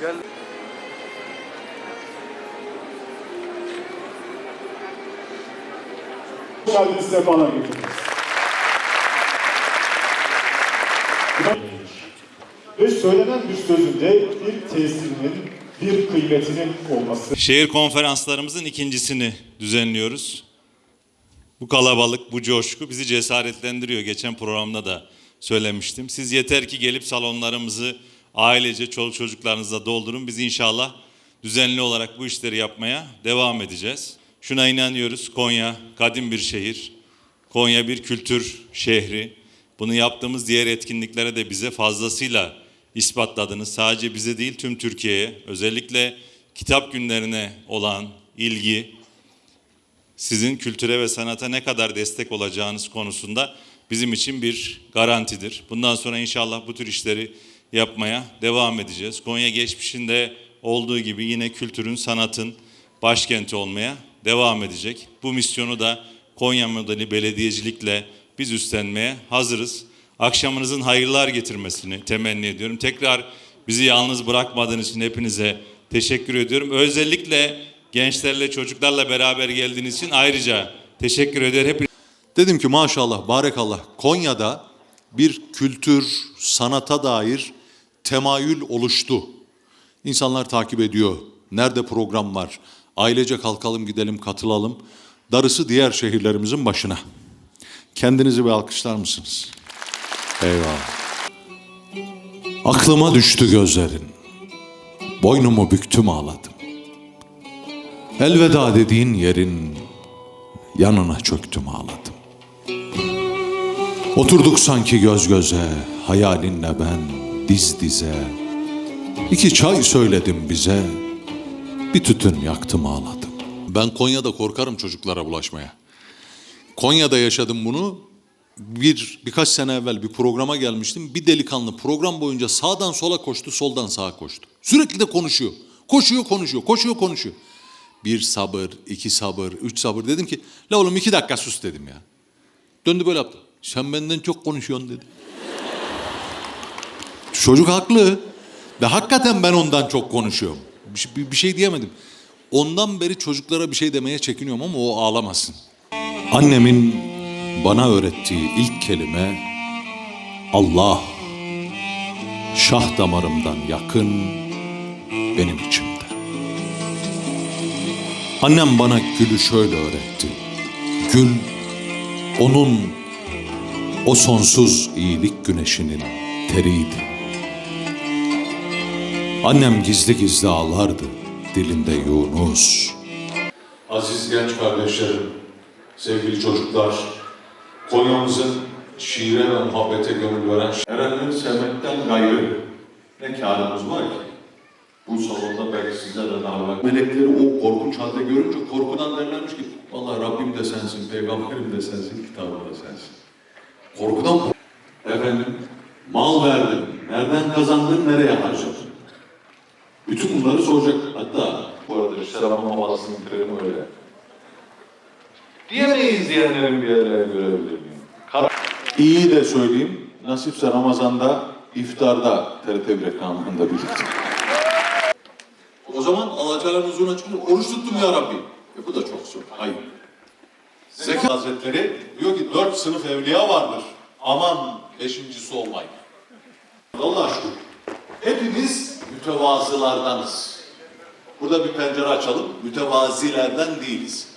Gel. geldiniz sefalar getirdiniz. Ve söylenen bir sözünde bir tesirinin, bir kıymetinin olması. Şehir konferanslarımızın ikincisini düzenliyoruz. Bu kalabalık, bu coşku bizi cesaretlendiriyor. Geçen programda da söylemiştim. Siz yeter ki gelip salonlarımızı ailece, çoluk çocuklarınızla doldurun. Biz inşallah düzenli olarak bu işleri yapmaya devam edeceğiz. Şuna inanıyoruz. Konya kadim bir şehir. Konya bir kültür şehri. Bunu yaptığımız diğer etkinliklere de bize fazlasıyla ispatladınız. Sadece bize değil tüm Türkiye'ye. Özellikle kitap günlerine olan ilgi, sizin kültüre ve sanata ne kadar destek olacağınız konusunda bizim için bir garantidir. Bundan sonra inşallah bu tür işleri yapmaya devam edeceğiz. Konya geçmişinde olduğu gibi yine kültürün, sanatın başkenti olmaya devam edecek. Bu misyonu da Konya modeli belediyecilikle biz üstlenmeye hazırız. Akşamınızın hayırlar getirmesini temenni ediyorum. Tekrar bizi yalnız bırakmadığınız için hepinize teşekkür ediyorum. Özellikle gençlerle, çocuklarla beraber geldiğiniz için ayrıca teşekkür ederim. Hep Dedim ki maşallah, barekallah Konya'da bir kültür, sanata dair temayül oluştu. İnsanlar takip ediyor. Nerede program var? Ailece kalkalım gidelim katılalım. Darısı diğer şehirlerimizin başına. Kendinizi bir alkışlar mısınız? Eyvallah. Aklıma düştü gözlerin. Boynumu büktüm ağladım. Elveda dediğin yerin yanına çöktüm ağladım. Oturduk sanki göz göze, hayalinle ben diz dize. İki çay söyledim bize, bir tütün yaktım ağladım. Ben Konya'da korkarım çocuklara bulaşmaya. Konya'da yaşadım bunu. Bir birkaç sene evvel bir programa gelmiştim. Bir delikanlı program boyunca sağdan sola koştu, soldan sağa koştu. Sürekli de konuşuyor. Koşuyor, konuşuyor, koşuyor, konuşuyor. Bir sabır, iki sabır, üç sabır. Dedim ki, la oğlum iki dakika sus dedim ya. Döndü böyle yaptı. Sen benden çok konuşuyorsun dedi. Çocuk haklı. Ve hakikaten ben ondan çok konuşuyorum. Bir, şey- bir, şey diyemedim. Ondan beri çocuklara bir şey demeye çekiniyorum ama o ağlamasın. Annemin bana öğrettiği ilk kelime Allah. Şah damarımdan yakın benim içimde. Annem bana gülü şöyle öğretti. Gül onun o sonsuz iyilik güneşinin teriydi. Annem gizli gizli ağlardı dilinde Yunus. Aziz genç kardeşlerim, sevgili çocuklar, Konya'mızın şiire ve muhabbete gönül veren Erenleri sevmekten gayrı ne kârımız var ki? Bu salonda belki sizlerle davet melekleri o korkunç halde görünce korkudan derlermiş ki vallahi Rabbim de sensin, peygamberim de sensin, kitabım da sensin. Korkudan efendim mal verdin, nereden kazandın, nereye harcadın? Bunları soracak. Hatta bu arada işte Ramazan havasını bitirelim öyle. Diyemeyiz diyenlerin bir araya görebilir miyim? Kar- İyi de söyleyeyim. Nasipse Ramazan'da iftarda TRT 1 ekranlarında birlikte. O zaman alacağın huzuruna çıkınca oruç tuttum ya Rabbi. E bu da çok zor. Hayır. Zekat Hazretleri diyor ki dört sınıf evliya vardır. Aman beşincisi olmayın. Allah aşkına. Hepimiz mütevazılardanız. Burada bir pencere açalım. Mütevazilerden değiliz.